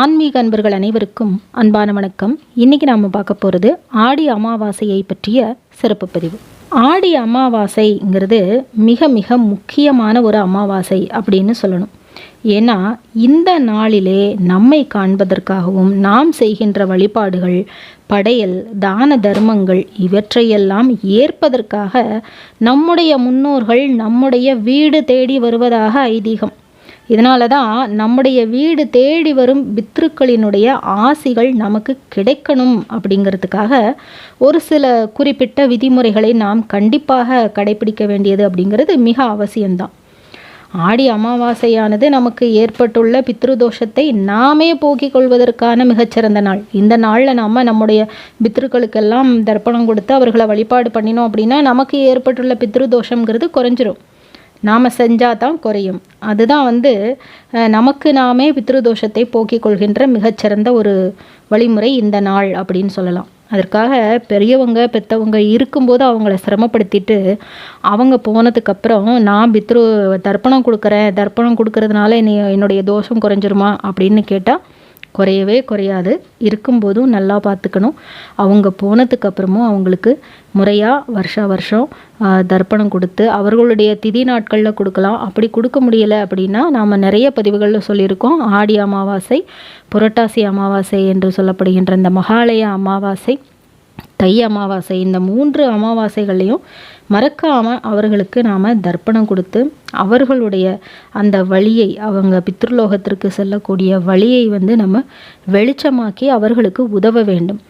ஆன்மீக அன்பர்கள் அனைவருக்கும் அன்பான வணக்கம். இன்றைக்கி நாம் பார்க்க போகிறது ஆடி அமாவாசையை பற்றிய சிறப்பு பதிவு. ஆடி அமாவாசைங்கிறது மிக மிக முக்கியமான ஒரு அமாவாசை அப்படின்னு சொல்லணும். ஏன்னா இந்த நாளிலே நம்மை காண்பதற்காகவும் நாம் செய்கின்ற வழிபாடுகள் படையல் தான தர்மங்கள் இவற்றையெல்லாம் ஏற்பதற்காக நம்முடைய முன்னோர்கள் நம்முடைய வீடு தேடி வருவதாக ஐதீகம். இதனால தான் நம்முடைய வீடு தேடி வரும் பித்ருக்களினுடைய ஆசிகள் நமக்கு கிடைக்கணும் அப்படிங்கிறதுக்காக ஒரு சில குறிப்பிட்ட விதிமுறைகளை நாம் கண்டிப்பாக கடைபிடிக்க வேண்டியது அப்படிங்கிறது மிக அவசியம்தான். ஆடி அமாவாசையானது நமக்கு ஏற்பட்டுள்ள பித்ருதோஷத்தை நாமே போக்கிக் கொள்வதற்கான மிகச்சிறந்த நாள். இந்த நாளில் நாம் நம்முடைய பித்ருக்களுக்கெல்லாம் தர்ப்பணம் கொடுத்து அவர்களை வழிபாடு பண்ணினோம் அப்படின்னா நமக்கு ஏற்பட்டுள்ள பித்ருதோஷங்கிறது குறைஞ்சிரும். நாம் செஞ்சால் தான் குறையும். அதுதான் வந்து நமக்கு நாமே பித்ருதோஷத்தை போக்கிக் கொள்கின்ற மிகச்சிறந்த ஒரு வழிமுறை இந்த நாள் அப்படின்னு சொல்லலாம். அதற்காக பெரியவங்க பெத்தவங்க இருக்கும்போது அவங்கள சிரமப்படுத்திட்டு அவங்க போனதுக்கப்புறம் நான் பித்ரு தர்ப்பணம் கொடுக்குறேன் தர்ப்பணம் கொடுக்கறதுனால என்னை என்னுடைய தோஷம் குறைஞ்சிருமா அப்படின்னு கேட்டால் குறையவே குறையாது. இருக்கும்போதும் நல்லா பார்த்துக்கணும். அவங்க போனதுக்கு அப்புறமும் அவங்களுக்கு முறையாக வருஷா வருஷம் தர்ப்பணம் கொடுத்து அவர்களுடைய திதி நாட்களில் கொடுக்கலாம். அப்படி கொடுக்க முடியலை அப்படின்னா நாம் நிறைய பதிவுகளில் சொல்லியிருக்கோம். ஆடி அமாவாசை புரட்டாசி அமாவாசை என்று சொல்லப்படுகின்ற இந்த மகாலய அமாவாசை. தை அமாவாசை. இந்த மூன்று அமாவாசைகள்லையும் மறக்காமல் அவர்களுக்கு நாம் தர்ப்பணம் கொடுத்து அவர்களுடைய அந்த வழியை அவங்க பித்ருலோகத்திற்கு செல்லக்கூடிய வழியை வந்து நம்ம வெளிச்சமாக்கி அவர்களுக்கு உதவ வேண்டும்.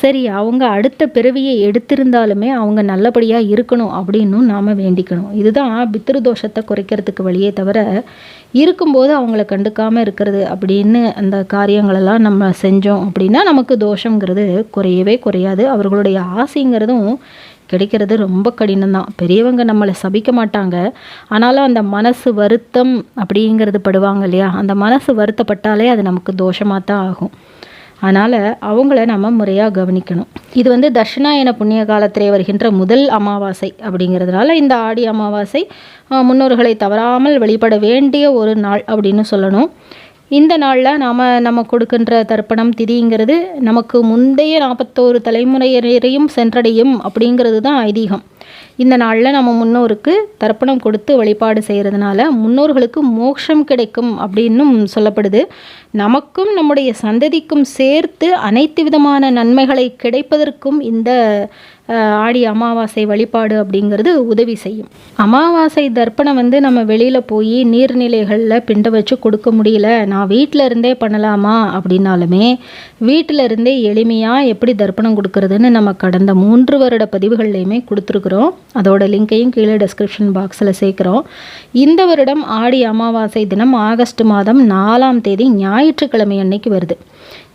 சரி அவங்க அடுத்த பிறவியை எடுத்திருந்தாலுமே அவங்க நல்லபடியாக இருக்கணும் அப்படின்னும் நாம் வேண்டிக்கணும். இதுதான் பித்ருதோஷத்தை குறைக்கிறதுக்கு வழியே தவிர இருக்கும்போது அவங்கள கண்டுக்காமல் இருக்கிறது அப்படின்னு அந்த காரியங்களெல்லாம் நம்ம செஞ்சோம் அப்படின்னா நமக்கு தோஷங்கிறது குறையவே குறையாது. அவர்களுடைய ஆசைங்கிறதும் கிடைக்கிறது ரொம்ப கடினம்தான். பெரியவங்க நம்மளை சபிக்க மாட்டாங்க. ஆனாலும் அந்த மனசு வருத்தம் அப்படிங்கிறது படுவாங்க இல்லையா? அந்த மனசு வருத்தப்பட்டாலே அது நமக்கு தோஷமாக தான் ஆகும். அதனால் அவங்கள நம்ம முறையாக கவனிக்கணும். இது வந்து தட்சிணாயன புண்ணிய காலத்திலே வருகின்ற முதல் அமாவாசை அப்படிங்கிறதுனால இந்த ஆடி அமாவாசை முன்னோர்களை தவறாமல் வழிபட வேண்டிய ஒரு நாள் அப்படின்னு சொல்லணும். இந்த நாளில் நாம் நம்ம கொடுக்கின்ற தர்ப்பணம் திதிங்கிறது நமக்கு முந்தைய நாற்பத்தோரு தலைமுறையினரையும் சென்றடையும் அப்படிங்கிறது தான் ஐதீகம். இந்த நாளில் நம்ம முன்னோருக்கு தர்ப்பணம் கொடுத்து வழிபாடு செய்கிறதுனால முன்னோர்களுக்கு மோட்சம் கிடைக்கும் அப்படின்னும் சொல்லப்படுது. நமக்கும் நம்முடைய சந்ததிக்கும் சேர்த்து அனைத்து விதமான நன்மைகளை கிடைப்பதற்கும் இந்த ஆடி அமாவாசை வழிபாடு அப்படிங்கிறது உதவி செய்யும். அமாவாசை தர்ப்பணம் வந்து நம்ம வெளியில் போய் நீர்நிலைகளில் பிண்ட வச்சு கொடுக்க முடியல நான் வீட்டில் இருந்தே பண்ணலாமா அப்படின்னாலுமே வீட்டில் இருந்தே எளிமையாக எப்படி தர்ப்பணம் கொடுக்கறதுன்னு நம்ம கடந்த மூன்று வருட பதிவுகள்லையுமே கொடுத்துருக்குறோம். அதோட லிங்கையும் கீழே டெஸ்கிரிப்ஷன் பாக்ஸில் சேர்க்குறோம். இந்த வருடம் ஆடி அமாவாசை தினம் ஆகஸ்ட் மாதம் நாலாம் தேதி ஞாயிற்றுக்கிழமை அன்னைக்கு வருது.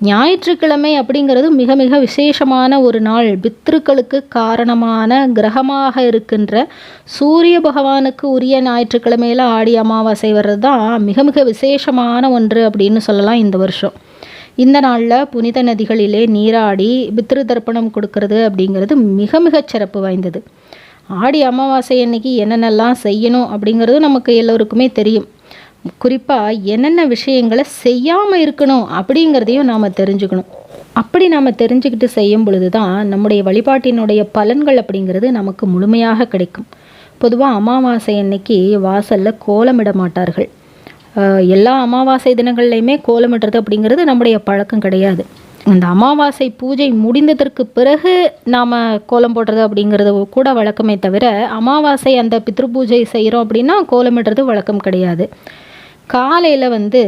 ஞாயிற்றுக்கிழமை அப்படிங்கிறது மிக மிக விசேஷமான ஒரு நாள். பித்ருக்களுக்கு காரணமான கிரகமாக இருக்கின்ற சூரிய பகவானுக்கு உரிய ஞாயிற்றுக்கிழமையில ஆடி அமாவாசை வர்றது தான் மிக மிக விசேஷமான ஒன்று அப்படின்னு சொல்லலாம் இந்த வருஷம். இந்த நாளில் புனித நதிகளிலே நீராடி பித்ரு தர்ப்பணம் கொடுக்கறது அப்படிங்கிறது மிக மிகச் சிறப்பு வாய்ந்தது. ஆடி அமாவாசை அன்னைக்கு என்னென்னலாம் செய்யணும் அப்படிங்கிறது நமக்கு எல்லோருக்குமே தெரியும். குறிப்பாக என்னென்ன விஷயங்களை செய்யாமல் இருக்கணும் அப்படிங்கிறதையும் நாம் தெரிஞ்சுக்கணும். அப்படி நாம் தெரிஞ்சுக்கிட்டு செய்யும் பொழுது தான் நம்முடைய வழிபாட்டினுடைய பலன்கள் அப்படிங்கிறது நமக்கு முழுமையாக கிடைக்கும். பொதுவாக அமாவாசை அன்னைக்கு வாசலில் கோலமிட மாட்டார்கள். எல்லா அமாவாசை தினங்கள்லையுமே கோலமிடுறது அப்படிங்கிறது நம்முடைய பழக்கம் கிடையாது. அந்த அமாவாசை பூஜை முடிந்ததற்கு பிறகு நாம் கோலம் போடுறது அப்படிங்கிறது கூட வழக்கமே தவிர அமாவாசை அந்த பித்ரு பூஜை செய்கிறோம் அப்படின்னா கோலமிடுறது வழக்கம் கிடையாது. காலையில் வந்து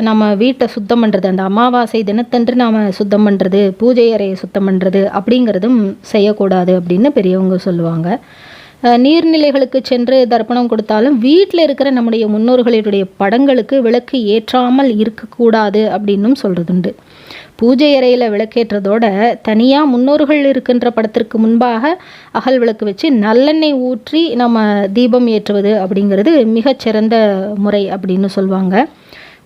நம்ம வீட்டை சுத்தம் பண்ணுறது அந்த அமாவாசை தினத்தன்று நாம் சுத்தம் பண்ணுறது பூஜை அறையை சுத்தம் பண்ணுறது அப்படிங்கிறதும் செய்யக்கூடாது அப்படின்னு பெரியவங்க சொல்லுவாங்க. நீர்நிலைகளுக்கு சென்று தர்ப்பணம் கொடுத்தாலும் வீட்டில் இருக்கிற நம்முடைய முன்னோர்களுடைய படங்களுக்கு விளக்கு ஏற்றாமல் இருக்கக்கூடாது அப்படின்னும் சொல்கிறதுண்டு பூஜை அறையில் விளக்கேற்றதோட தனியாக முன்னோர்கள் இருக்கின்ற படத்திற்கு முன்பாக அகல் விளக்கு வச்சு நல்லெண்ணெய் ஊற்றி நம்ம தீபம் ஏற்றுவது அப்படிங்கிறது மிகச்சிறந்த முறை அப்படின்னு சொல்லுவாங்க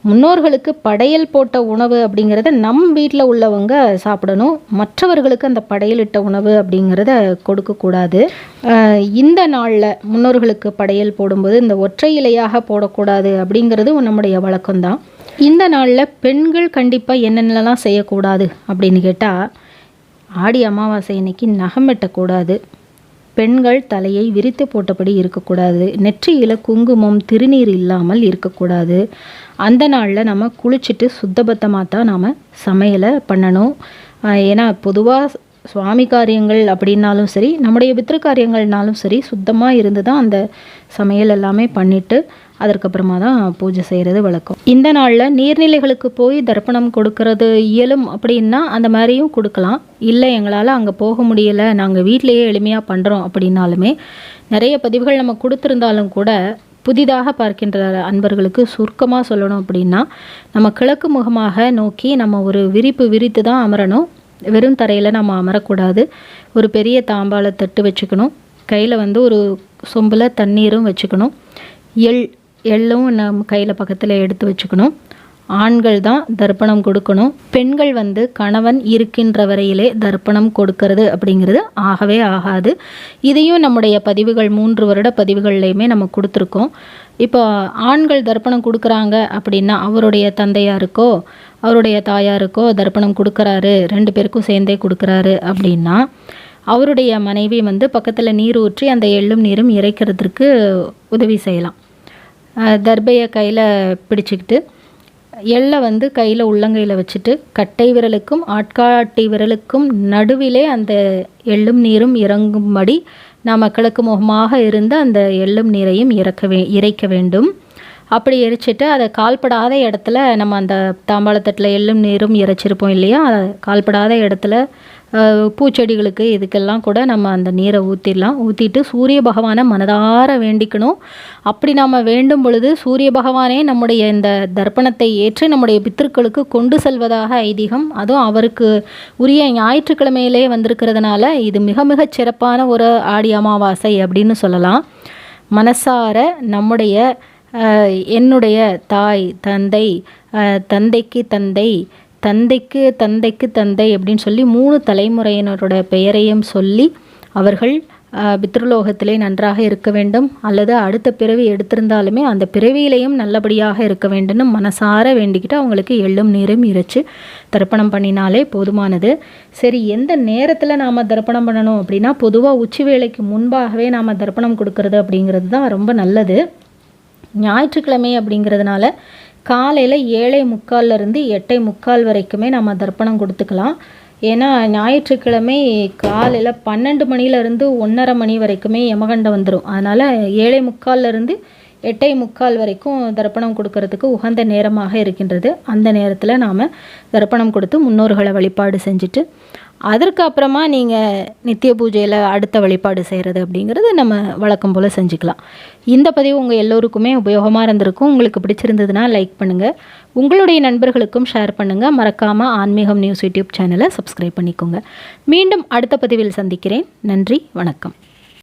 முன்னோர்களுக்கு படையல் போட்ட உணவு அப்படிங்கிறத நம் வீட்டில் உள்ளவங்க சாப்பிடணும். மற்றவர்களுக்கு அந்த படையலிட்ட உணவு அப்படிங்கிறத கொடுக்கக்கூடாது இந்த நாளில் முன்னோர்களுக்கு படையல் போடும்போது இந்த ஒற்றை இலையாக போடக்கூடாது அப்படிங்கிறது நம்முடைய வழக்கம்தான். இந்த நாளில் பெண்கள் கண்டிப்பாக என்னென்னலாம் செய்யக்கூடாது அப்படின்னு கேட்டால் ஆடி அமாவாசை அன்னைக்கு நகம் வெட்டக்கூடாது. பெண்கள் தலையை விரித்து போட்டபடி இருக்கக்கூடாது. நெற்றியில் குங்குமம் திருநீர் இல்லாமல் இருக்கக்கூடாது. அந்த நாளில் நம்ம குளிச்சுட்டு சுத்தபத்தமாக தான் நாம் சமையலை பண்ணணும். ஏன்னா பொதுவாக சுவாமி காரியங்கள் அப்படின்னாலும் சரி நம்முடைய பித்ரு காரியங்கள்னாலும் சரி சுத்தமாக இருந்து தான் அந்த சமையல் எல்லாமே பண்ணிவிட்டு அதற்கப்புறமா தான் பூஜை செய்கிறது வழக்கம். இந்த நாளில் நீர்நிலைகளுக்கு போய் தர்ப்பணம் கொடுக்கறது இயலும் அப்படின்னா அந்த மாதிரியும் கொடுக்கலாம். இல்லை எங்களால் அங்கே போக முடியலை நாங்கள் வீட்டிலேயே எளிமையாக பண்ணுறோம் அப்படின்னாலுமே நிறைய பதிவுகள் நம்ம கொடுத்துருந்தாலும் கூட புதிதாக பார்க்கின்ற அன்பர்களுக்கு சுருக்கமாக சொல்லணும் அப்படின்னா நம்ம கிழக்கு முகமாக நோக்கி நம்ம ஒரு விரிப்பு விரித்து தான் அமரணும். வெறும் தரையில் நம்ம அமரக்கூடாது. ஒரு பெரிய தாம்பாளை தட்டு வச்சுக்கணும். கையில் வந்து ஒரு சொம்பில் தண்ணீரும் வச்சுக்கணும். எள் எள்ளும் நம்ம கையில் பக்கத்தில் எடுத்து வச்சுக்கணும். ஆண்கள் தான் தர்ப்பணம் கொடுக்கணும். பெண்கள் வந்து கணவன் இருக்கின்ற வரையிலே தர்ப்பணம் கொடுக்கறது அப்படிங்கிறது ஆகவே ஆகாது. இதையும் நம்முடைய பதிவுகள் மூன்று வருட பதிவுகள்லையுமே நம்ம கொடுத்துருக்கோம். இப்போ ஆண்கள் தர்ப்பணம் கொடுக்குறாங்க அப்படின்னா அவருடைய தந்தையாருக்கோ அவருடைய தாயாருக்கோ தர்ப்பணம் கொடுக்குறாரு ரெண்டு பேருக்கும் சேர்ந்தே கொடுக்குறாரு அப்படின்னா அவருடைய மனைவி வந்து பக்கத்தில் நீர் ஊற்றி அந்த எள்ளும் நீரும் இறைக்கிறதுக்கு உதவி செய்யலாம். தர்பையை கையில் பிடிச்சிக்கிட்டு எள்ளை வந்து கையில் உள்ளங்கையில் வச்சுட்டு கட்டை விரலுக்கும் ஆட்காட்டி விரலுக்கும் நடுவிலே அந்த எள்ளும் நீரும் இறங்கும்படி நாம் கிழக்கு முகமாக இருந்து அந்த எள்ளும் நீரையும் இறக்க வே இறைக்க வேண்டும். அப்படி எரிச்சிட்டு அதை கால்படாத இடத்துல நம்ம அந்த தாம்பாளத்தட்டில் எள்ளும் நீரும் இறைச்சிருப்போம் இல்லையா? அதை கால்படாத இடத்துல பூச்செடிகளுக்கு இதுக்கெல்லாம் கூட நம்ம அந்த நீரை ஊற்றிடலாம் ஊற்றிட்டு சூரிய பகவானை மனதார வேண்டிக்கணும். அப்படி நம்ம வேண்டும் பொழுது சூரிய பகவானே நம்முடைய இந்த தர்ப்பணத்தை ஏற்று நம்முடைய பித்திருக்களுக்கு கொண்டு செல்வதாக ஐதீகம். அதுவும் அவருக்கு உரிய ஞாயிற்றுக்கிழமையிலே வந்திருக்கிறதுனால இது மிக மிக சிறப்பான ஒரு ஆடி அமாவாசை அப்படின்னு சொல்லலாம். மனசார நம்முடைய என்னுடைய தாய் தந்தை தந்தைக்கு தந்தை தந்தைக்கு தந்தைக்கு தந்தை அப்படின்னு சொல்லி மூணு தலைமுறையினரோட பெயரையும் சொல்லி அவர்கள் பித்ருலோகத்திலே நன்றாக இருக்க வேண்டும். அல்லது அடுத்த பிறவி எடுத்திருந்தாலுமே அந்த பிறவியிலையும் நல்லபடியாக இருக்க வேண்டும்னு மனசார வேண்டிக்கிட்டு அவங்களுக்கு எள்ளும் நீரும் இறைச்சி தர்ப்பணம் பண்ணினாலே போதுமானது. சரி எந்த நேரத்தில் நாம் தர்ப்பணம் பண்ணணும் அப்படின்னா பொதுவாக உச்சி வேலைக்கு முன்பாகவே நாம் தர்ப்பணம் கொடுக்கறது அப்படிங்கிறது தான் ரொம்ப நல்லது. ஞாயிற்றுக்கிழமை அப்படிங்கிறதுனால காலையில் ஏழை முக்கால்லேருந்து எட்டை முக்கால் வரைக்குமே நம்ம தர்ப்பணம் கொடுத்துக்கலாம். ஏன்னா ஞாயிற்றுக்கிழமை காலையில் பன்னெண்டு மணிலேருந்து ஒன்றரை மணி வரைக்குமே யமகண்டம் வந்துடும் அதனால் ஏழை முக்கால்லேருந்து எட்டை முக்கால் வரைக்கும் தர்ப்பணம் கொடுக்கறதுக்கு உகந்த நேரமாக இருக்கின்றது. அந்த நேரத்தில் நாம் தர்ப்பணம் கொடுத்து முன்னோர்களை வழிபாடு செஞ்சுட்டு அதற்கு அப்புறமா நீங்கள் நித்திய பூஜையில் அடுத்த வழிபாடு செய்கிறது அப்படிங்கிறது நம்ம வழக்கம் போல் செஞ்சுக்கலாம். இந்த பதிவு உங்கள் எல்லோருக்குமே உபயோகமாக இருந்திருக்கும். உங்களுக்கு பிடிச்சிருந்ததுன்னா லைக் பண்ணுங்கள் உங்களுடைய நண்பர்களுக்கும் ஷேர் பண்ணுங்கள் மறக்காமல் ஆன்மீகம் நியூஸ் யூடியூப் சேனலை சப்ஸ்கிரைப் பண்ணிக்கோங்க. மீண்டும் அடுத்த பதிவில் சந்திக்கிறேன். நன்றி வணக்கம்.